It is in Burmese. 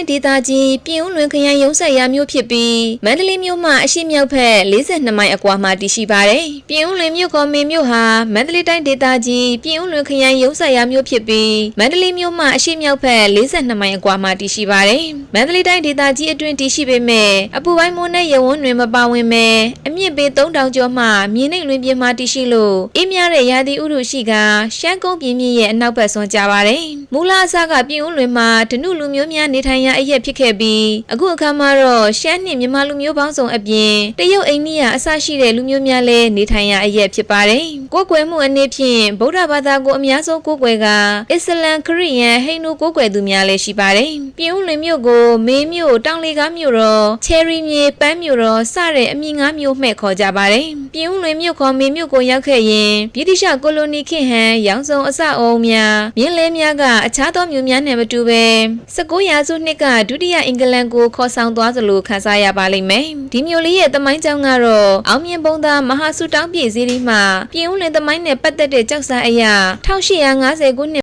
တိုင်းဒေသကြီးပြင်ဦးလွင်ခရိုင်ရုံးဆက်ရာမြို့ဖြစ်ပြီးမန္တလေးမြို့မှအရှိမြောက်ဘက်42မိုင်အကွာမှာတည်ရှိပါတယ်။ပြင်ဦးလွင်မြို့ကော်မင်းမြို့ဟာမန္တလေးတိုင်းဒေသကြီးပြင်ဦးလွင်ခရိုင်ရုံးဆက်ရာမြို့ဖြစ်ပြီးမန္တလေးမြို့မှအရှိမြောက်ဘက်42မိုင်အကွာမှာတည်ရှိပါတယ်။မန္တလေးတိုင်းဒေသကြီးအတွင်းတည်ရှိပေမဲ့အပူပိုင်းမိုးနဲ့ရဝန်းတွင်မပါဝင်ပဲအမြင့်ပေ3000ကျော်မှမြေနိမ့်လွင်ပြင်မှာတည်ရှိလို့အေးမြတဲ့ရာသီဥတုရှိကရှမ်းကုန်းပြင်မြင့်ရဲ့အနောက်ဘက်ဆွန်ကြပါတယ်။မူလအစကပြင်ဦးလွင်မှာဒနုလူမျိုးများနေထိုင်ရာအရက်ဖြစ်ခဲ့ပြီးအခုအခါမှာတော့ရှမ်းနှင့်မြန်မာလူမျိုးပေါင်းစုံအပြင်တရုတ်အိန္ဒိယအစရှိတဲ့လူမျိုးများလည်းနေထိုင်ရာအရက်ဖြစ်ပါတယ်။ကိုယ်ကွယ်မှုအနေဖြင့်ဗုဒ္ဓဘာသာကိုအများဆုံးကိုးကွယ်ကအစ္စလမ်ခရစ်ယာန်ဟိန္ဒူကိုးကွယ်သူများလည်းရှိပါတယ်။ပြင်ဦးလွင်မြို့ကိုမေးမြို့တောင်လေကားမြို့တော်ချယ်ရီမြေပန်းမြို့တော်စတဲ့အမည်ငါးမြို့မှဲ့ခေါ်ကြပါတယ်။ပြင်ဦးလွင်မြို့ခေါ်မေမြို့ကိုရောက်ခဲ့ရင်ဗြိတိရှကိုလိုနီခေတ်ဟန်ရောင်စုံအစအုံများမြင်းလဲများကအခြားသောမြို့များနဲ့မတူပဲ19ရာစုနှစ်ကဒုတိယအင်္ဂလန်ကိုခေါ်ဆောင်သွားသလိုခန်းစားရပါလိမ့်မယ်။ဒီမြို့လေးရဲ့သမိုင်းကြောင်းကတော့အောင်မြင်ပုံသားမဟာစုတောင်းပြည်စည်းဒီမှာပြင်ဦးလွင်သမိုင်းနဲ့ပတ်သက်တဲ့ကြောက်စာအရာ1850ခုနှစ်